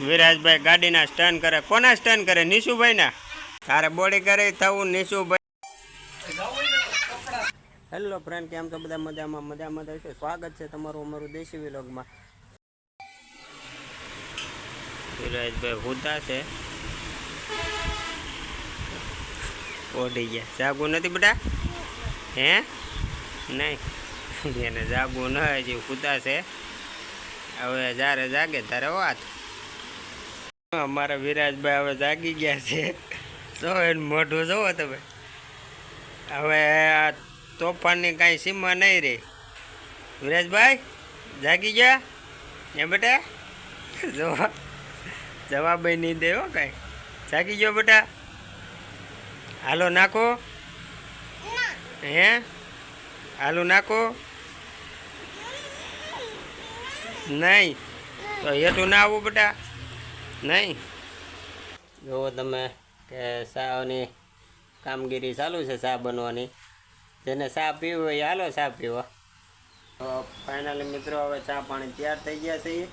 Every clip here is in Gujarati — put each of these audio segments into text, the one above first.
વિરાજભાઈ ગાડીના સ્ટન કરે. કોના સ્ટન કરે? નિશુભાઈના? તારે બોડી કરે થવું નિશુભાઈ. હેલો ફ્રેન્ડ કેમ છો? બધા મજામાં? મજામાં છે સ્વાગત છે તમારું અમારું દેશી વિલોગમાં. વિરાજભાઈ હુતા છે. ઓઢી ગયા. જાગવું નથી બેટા? હે? નહીં. એને જાગવું ન હજી હુતા છે. હવે જ્યારે જાગે ત્યારે વાત. અમારા વિરાજભાઈ હવે જાગી ગયા છે. જો એનું મોઢું જવો તમે. હવે આ તોફાનની કાંઈ સીમા નહીં રહી. વિરાજભાઈ, જાગી ગયા? એ બેટા? જો જવાબ નહીં દે હો કાંઈ. જાગી ગયો બેટા. હાલો નાખો. હે? હાલો નાખો. નહીં. તો હેઠું ના આવું બેટા. નહીં. જુઓ તમે કે સાઓની કામગીરી ચાલુ છે ચા બનવાની. જેને ચા પીવું હોય હાલો ચા પીવો. તો ફાઇનલી મિત્રો હવે ચા પાણી તૈયાર થઈ ગયા છે.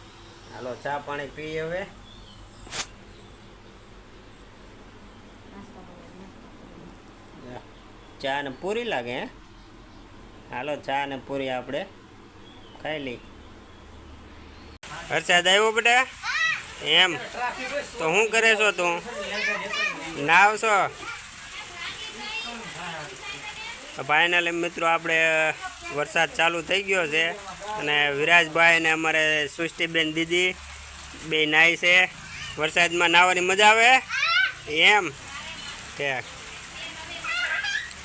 હાલો ચા પાણી પીએ હવે. ચા ને પૂરી લાગે, હે? હાલો ચા ને પૂરી આપણે ખાઈ લઈ હર્ષાદ આવ્યો બેટા? એમ. તો શું કરે છો તું? નાવ છો? ફાઇનલી મિત્રો આપણે વરસાદ ચાલુ થઈ ગયો છે અને વિરાજભાઈ ને અમારે સૃષ્ટિબેન દીદી બે નાય છે. વરસાદમાં નાહવાની મજા આવે? એમ. કે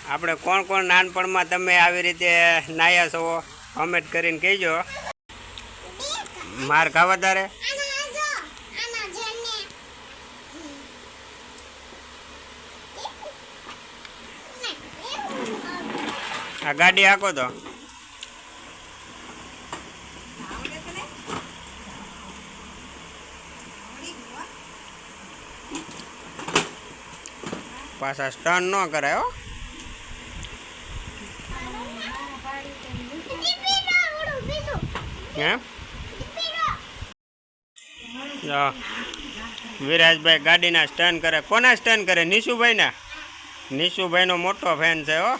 આપણે કોણ કોણ નાનપણમાં તમે આવી રીતે નાહ્યા છો? કમેન્ટ કરીને કહેજો. માર ખાવા તારે? આ ગાડી હાકો તો. પાછા સ્ટન ન કરાય વિરાજભાઈ ગાડીના સ્ટન કરે. કોના સ્ટન કરે? નિશુભાઈના? નિશુભાઈનો મોટો ફેન છે હો.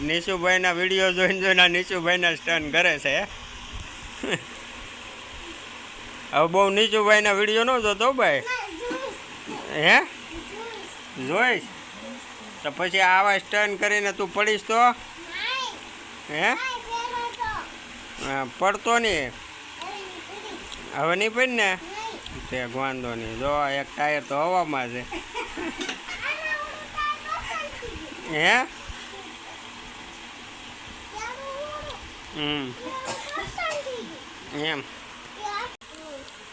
નિશુભાઈના વીડિયો જોઈને જોઈને નિશુભાઈના સ્ટન કરે છે. હવે બહુ નીચુભાઈના વીડિયો ન જોતો ભાઈ. હે? જોઈશ. તો પછી આવા સ્ટન કરીને તું પડીશ તો? હે? હા, પડતો નહીં. હવે નહીં પડ ને? તે વાંધો નહીં. જો એક ટાયર તો હવામાં છે. હે? એમ.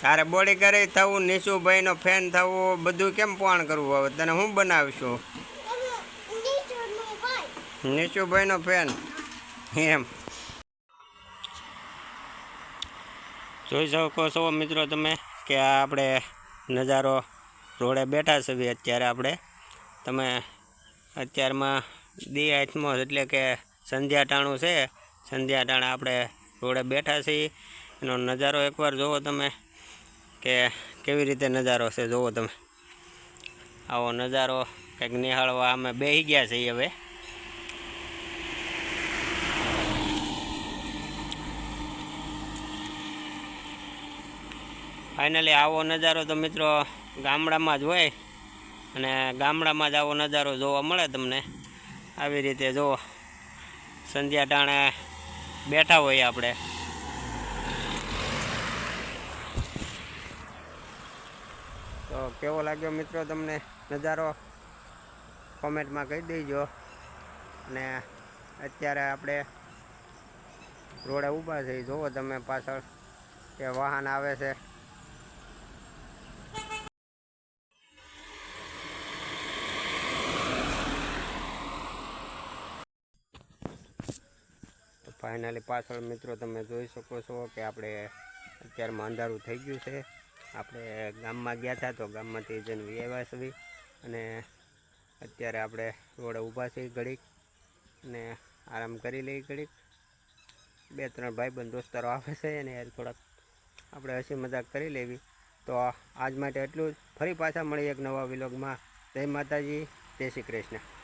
તારે બોડી કરી થવું નિશુભાઈનો ફેન થવું બધું કેમ પોણ કરવું હવે? તને હું બનાવીશું? નિશુભાઈનો ફેન એમ. જોઈ શકો છો મિત્રો તમે કે આ આપણે નજારો રોડે બેઠા છીએ અત્યારે આપણે. તમે અત્યારમાં દી આઠમો એટલે કે સંધ્યા ટાણું છે. સંધ્યા ટાણે આપણે રોડે બેઠા છીએ. એનો નજારો એકવાર જુઓ તમે કે કેવી રીતે નજારો છે જુઓ તમે. આવો નજારો કંઈક નિહાળવા અમે બેસી ગયા છીએ હવે. ફાઇનલી આવો નજારો તો મિત્રો ગામડામાં જ હોય. અને ગામડામાં જ આવો નજારો જોવા મળે તમને. આવી રીતે જુઓ સંધ્યા ટાણે બેઠા હોઈએ આપણે. તો કેવો લાગ્યો મિત્રો તમને નજારો? કોમેન્ટમાં કહી દેજો. અને અત્યારે આપણે રોડે ઊભા છે. જુઓ તમે પાછળ કે વાહન આવે છે. ફાઇનલી પાછળ મિત્રો તમે જોઈ શકો છો કે આપણે અત્યારમાં અંધારું થઈ ગયું છે. આપણે ગામમાં ગયા હતા તો ગામમાંથી જઈને વી આવ્યા અને અત્યારે આપણે રોડે ઊભા છીએ ઘડીક અને આરામ કરી લઈએ ઘડીક. બે ત્રણ ભાઈબંધ દોસ્તારો આવે છે અને થોડાક આપણે હસી મજાક કરી લેવી. તો આજ માટે એટલું જ. ફરી પાછા મળીએ એક નવા વિલોગમાં. જય માતાજી. જય શ્રી કૃષ્ણ.